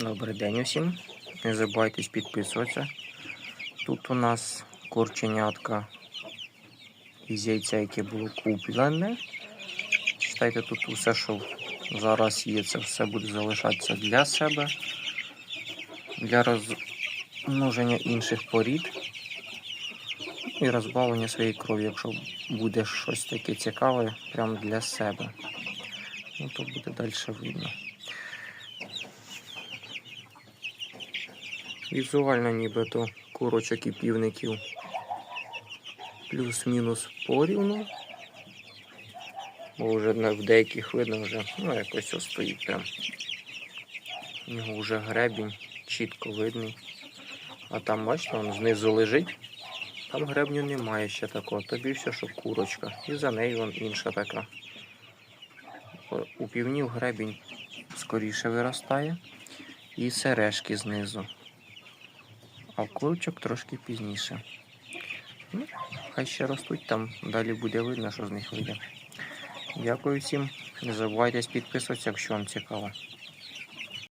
Добрий день усім. Не забувайтесь підписуватися. Тут у нас курченятка із яйця, яке було куплене. Читайте, тут усе, що зараз є, це все буде залишатися для себе, для розмноження інших порід і розбавлення своєї крові, якщо буде щось таке цікаве, прямо для себе. Ну, то буде далі видно. Візуально нібито курочок і півників плюс-мінус порівну. Бо вже в деяких видно вже, ну якось ось стоїть прям. У нього вже гребінь чітко видний. А там, бачите, він знизу лежить. Там гребню немає ще такого. Тобі все, що курочка. І за нею вон інша така. У півнів гребінь скоріше виростає. І сережки знизу а курочок трошки пізніше. Ну, хай ще ростуть там, далі буде видно, що з них вийде. Дякую всім. Не забувайте підписуватися, якщо вам цікаво.